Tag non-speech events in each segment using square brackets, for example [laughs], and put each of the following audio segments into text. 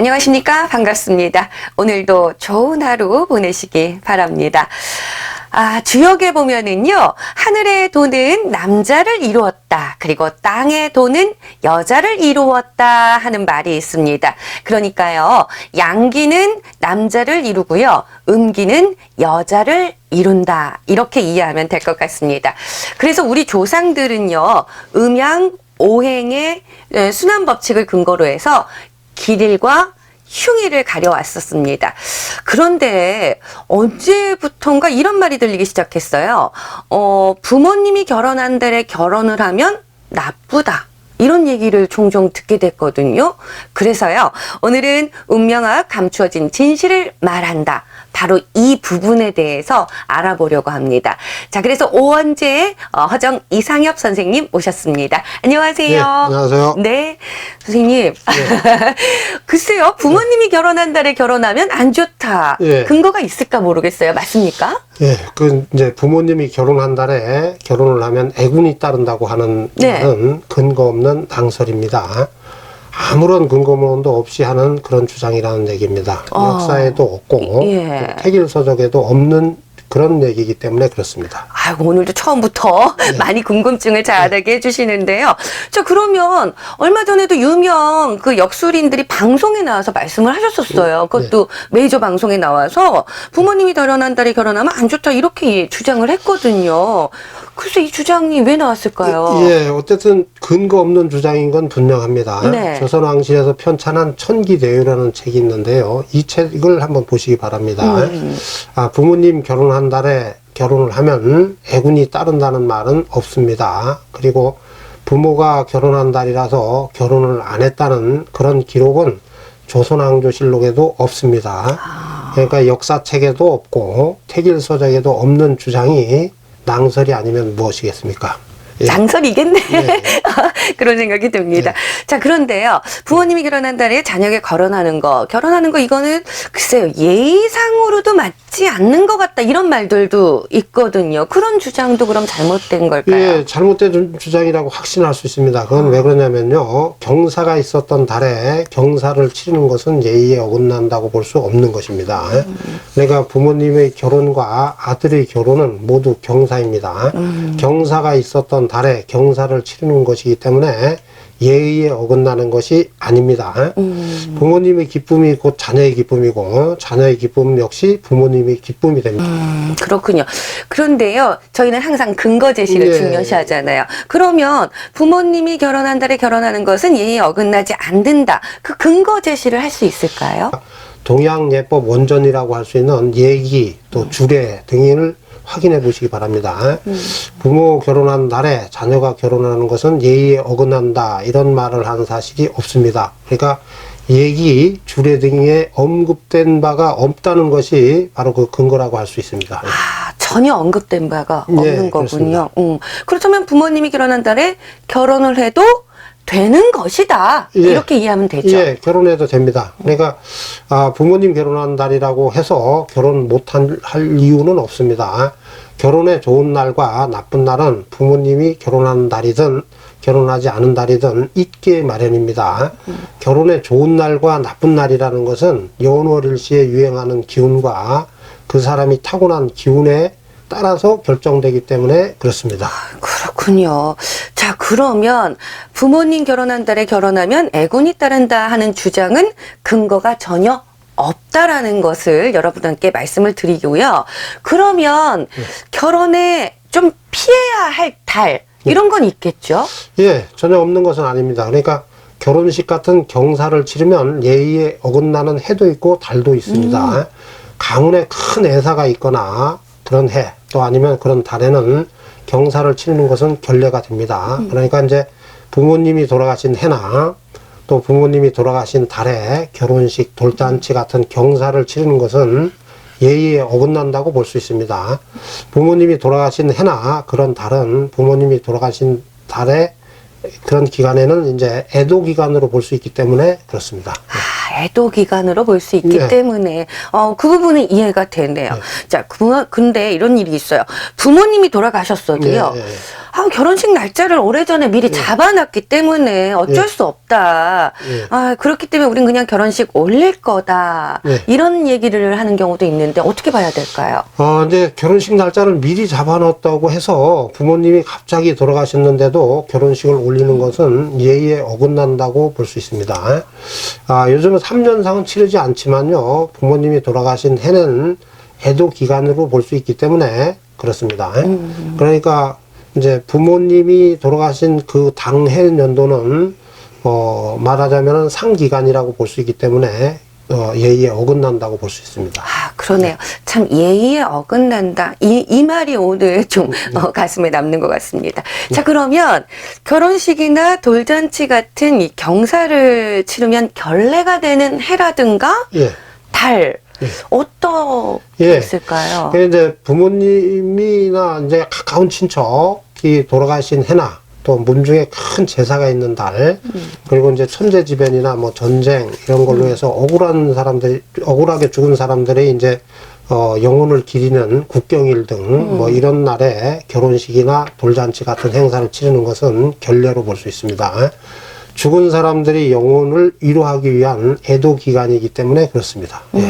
안녕하십니까? 반갑습니다. 오늘도 좋은 하루 보내시기 바랍니다. 아, 주역에 보면은요, 하늘에 도는 남자를 이루었다. 그리고 땅에 도는 여자를 이루었다 하는 말이 있습니다. 그러니까요, 양기는 남자를 이루고요, 음기는 여자를 이룬다. 이렇게 이해하면 될 것 같습니다. 그래서 우리 조상들은요, 음양, 오행의 에, 순환 법칙을 근거로 해서 길일과 흉일을 가려왔었습니다. 그런데 언제부턴가 이런 말이 들리기 시작했어요. 어, 부모님이 결혼한 달에 결혼을 하면 나쁘다. 이런 얘기를 종종 듣게 됐거든요. 그래서요, 오늘은 운명학 감추어진 진실을 말한다. 바로 이 부분에 대해서 알아보려고 합니다. 자, 그래서 오원재 어, 허정 이상엽 선생님 모셨습니다. 안녕하세요. 네, 안녕하세요. 네, 선생님. [laughs] 글쎄요, 부모님이 결혼한 달에 결혼하면 안 좋다. 예. 근거가 있을까 모르겠어요. 맞습니까? 예, 그 이제 부모님이 결혼한 달에 결혼을 하면 애군이 따른다고 하는 네. 근거 없는 낭설입니다. 아무런 근거도 없이 하는 그런 주장이라는 얘기입니다. 어. 역사에도 없고 예. 또 태길 서적에도 없는 그런 얘기이기 때문에 그렇습니다. 아이고, 오늘도 처음부터 [laughs] 많이 궁금증을 자아내게 해주시는데요. 자, 그러면 얼마 전에도 유명 그 역술인들이 방송에 나와서 말씀을 하셨었어요. 그것도 메이저 방송에 나와서 부모님이 결혼한 달에 결혼하면 안 좋다 이렇게 주장을 했거든요. 그래서 이 주장이 왜 나왔을까요? 예, 어쨌든 근거 없는 주장인 건 분명합니다. 네. 조선 왕실에서 편찬한 천기대유라는 책이 있는데요. 이 책을 한번 보시기 바랍니다. 음. 아, 부모님 결혼한 달에 결혼을 하면 애군이 따른다는 말은 없습니다. 그리고 부모가 결혼한 달이라서 결혼을 안 했다는 그런 기록은 조선왕조실록에도 없습니다. 아. 그러니까 역사책에도 없고 태길서적에도 없는 주장이 낭설이 아니면 무엇이겠습니까? 예. 장설이겠네. 네. [laughs] 그런 생각이 듭니다. 자, 그런데요. 부모님이 결혼한 달에 자녀에게 결혼하는 거, 결혼하는 거 이거는 글쎄요. 예의상으로도 맞지 않는 것 같다. 이런 말들도 있거든요. 그런 주장도 그럼 잘못된 걸까요? 예, 잘못된 주- 주장이라고 확신할 수 있습니다. 그건 왜 그러냐면요. 경사가 있었던 달에 경사를 치르는 것은 예의에 어긋난다고 볼 수 없는 것입니다. 그러니까 부모님의 결혼과 아들의 결혼은 모두 경사입니다. 경사가 있었던 달에 경사를 치르는 것이기 때문에 예의에 어긋나는 것이 아닙니다. 부모님의 기쁨이 곧 자녀의 기쁨이고 자녀의 기쁨 역시 부모님의 기쁨이 됩니다. 음, 그렇군요. 그런데요, 저희는 항상 근거 제시를 예. 중요시하잖아요. 그러면 부모님이 결혼한 달에 결혼하는 것은 예의에 어긋나지 않는다. 그 근거 제시를 할 수 있을까요? 동양예법 원전이라고 할 수 있는 예기 또 주례 등을 확인해 보시기 바랍니다. 부모 결혼한 날에 자녀가 결혼하는 것은 예의에 어긋난다 이런 말을 하는 사실이 없습니다. 그러니까 예기 주례 등에 언급된 바가 없다는 것이 바로 그 근거라고 할 수 있습니다. 아, 전혀 언급된 바가 예, 없는 거군요. 음, 그렇다면 부모님이 결혼한 달에 결혼을 해도 되는 것이다. 예. 이렇게 이해하면 되죠. 예, 결혼해도 됩니다. 그러니까 아, 부모님 결혼한 달이라고 해서 결혼 못할 할 이유는 없습니다. 결혼의 좋은 날과 나쁜 날은 부모님이 결혼하는 달이든 결혼하지 않은 달이든 있게 마련입니다. 결혼의 좋은 날과 나쁜 날이라는 것은 연월일 시에 유행하는 기운과 그 사람이 타고난 기운에 따라서 결정되기 때문에 그렇습니다. 그렇군요. 자, 그러면 부모님 결혼한 달에 결혼하면 애군이 따른다 하는 주장은 근거가 전혀 없다라는 것을 여러분께 말씀을 드리고요. 그러면 결혼에 좀 피해야 할 달, 이런 건 있겠죠? 예, 전혀 없는 것은 아닙니다. 그러니까 결혼식 같은 경사를 치르면 예의에 어긋나는 해도 있고 달도 있습니다. 가문에 큰 애사가 있거나 그런 해, 또 아니면 그런 달에는 경사를 치르는 것은 결례가 됩니다. 그러니까 이제 부모님이 돌아가신 해나 또 부모님이 돌아가신 달에 결혼식, 돌잔치 같은 경사를 치르는 것은 예의에 어긋난다고 볼 수 있습니다. 부모님이 돌아가신 해나 그런 달은 부모님이 돌아가신 달에 그런 기간에는 이제 애도 기간으로 볼 수 있기 때문에 그렇습니다. 아, 애도 기간으로 볼 수 있기 네. 때문에 어, 그 부분은 이해가 되네요. 자, 그, 근데 이런 일이 있어요. 부모님이 돌아가셨어도요. 예, 예. 아, 결혼식 날짜를 오래전에 미리 잡아놨기 때문에 어쩔 예. 수 없다. 예. 아, 그렇기 때문에 우린 그냥 결혼식 올릴 거다. 예. 이런 얘기를 하는 경우도 있는데 어떻게 봐야 될까요? 어, 이제 결혼식 날짜를 미리 잡아놨다고 해서 부모님이 갑자기 돌아가셨는데도 결혼식을 올리는 것은 예의에 어긋난다고 볼 수 있습니다. 아, 요즘은 3년상은 치르지 않지만요. 부모님이 돌아가신 해는 애도 기간으로 볼 수 있기 때문에 그렇습니다. 그러니까 이제 부모님이 돌아가신 그 당해 연도는 어, 말하자면 상기간이라고 볼 수 있기 때문에 어, 예의에 어긋난다고 볼 수 있습니다. 아, 그러네요. 참 예의에 어긋난다. 이, 이 말이 오늘 좀 어, 가슴에 남는 것 같습니다. 자, 그러면 결혼식이나 돌잔치 같은 이 경사를 치르면 결례가 되는 해라든가 예. 달, 예. 어떤 게 예. 있을까요? 그 이제 부모님이나 이제 가까운 친척이 돌아가신 해나 또 문중에 큰 제사가 있는 달 그리고 이제 천재지변이나 뭐 전쟁 이런 걸로 해서 억울한 사람들 억울하게 죽은 사람들이 이제 어 영혼을 기리는 국경일 등뭐 이런 날에 결혼식이나 돌잔치 같은 행사를 치르는 것은 결례로 볼 수 있습니다. 죽은 사람들이 영혼을 위로하기 위한 애도 기간이기 때문에 그렇습니다. 예.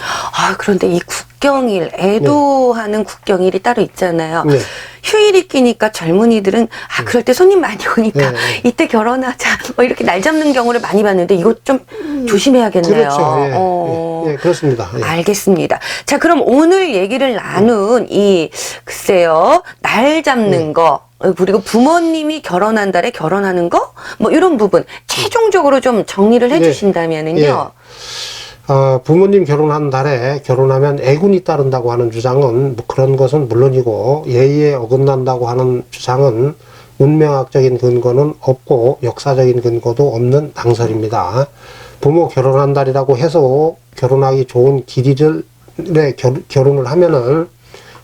음, 아, 그런데 이 국경일, 애도하는 국경일이 따로 있잖아요. 네. 휴일이 끼니까 젊은이들은, 아, 그럴 때 손님 많이 오니까, 네. 이때 결혼하자, 뭐 이렇게 날 잡는 경우를 많이 봤는데, 이거 좀 조심해야겠네요. 그렇죠. 예, 어. 예, 예, 그렇습니다. 예. 알겠습니다. 자, 그럼 오늘 얘기를 나눈 이, 글쎄요, 날 잡는 네. 거, 어, 그리고 부모님이 결혼한 달에 결혼하는 거, 뭐 이런 부분, 최종적으로 좀 정리를 네. 해주신다면은요. 어, 부모님 결혼한 달에 결혼하면 애군이 따른다고 하는 주장은 뭐 그런 것은 물론이고 예의에 어긋난다고 하는 주장은 운명학적인 근거는 없고 역사적인 근거도 없는 낭설입니다. 부모 결혼한 달이라고 해서 결혼하기 좋은 길이를 에 결, 결혼을 하면은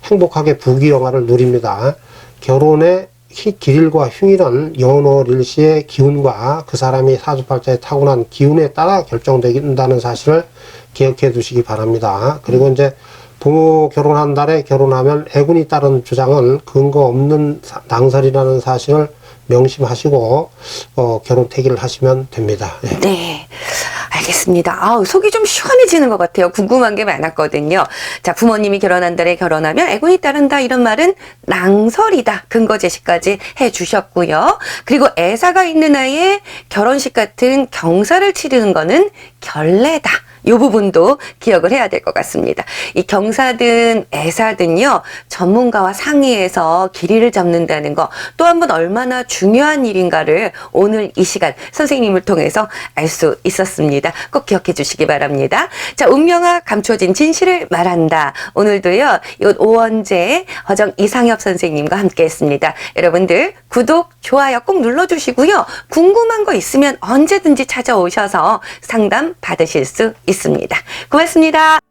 행복하게 부귀영화를 누립니다. 결혼의 희- 길일과 흉일은 영원월 일시의 기운과 그 사람이 사주팔자에 타고난 기운에 따라 결정된다는 사실을 기억해 두시기 바랍니다. 그리고 이제 부모 결혼한 달에 결혼하면 애군이 따른 주장은 근거 없는 사- 낭설이라는 사실을 명심하시고 어, 결혼 태기를 하시면 됩니다. 예. 네. 알겠습니다. 아우, 속이 좀 시원해지는 것 같아요. 궁금한 게 많았거든요. 자, 부모님이 결혼한 달에 결혼하면 애군이 따른다. 이런 말은 낭설이다. 근거 제시까지 해 주셨고요. 그리고 애사가 있는 아이의 결혼식 같은 경사를 치르는 거는 결례다. 이 부분도 기억을 해야 될 것 같습니다. 이 경사든 애사든요, 전문가와 상의해서 길이를 잡는다는 거, 또 한 번 얼마나 중요한 일인가를 오늘 이 시간 선생님을 통해서 알 수 있었습니다. 꼭 기억해 주시기 바랍니다. 자, 운명아 감춰진 진실을 말한다. 오늘도요, 이 오원재, 허정 이상엽 선생님과 함께 했습니다. 여러분들, 구독, 좋아요 꼭 눌러주시고요. 궁금한 거 있으면 언제든지 찾아오셔서 상담 받으실 수 있습니다. 고맙습니다.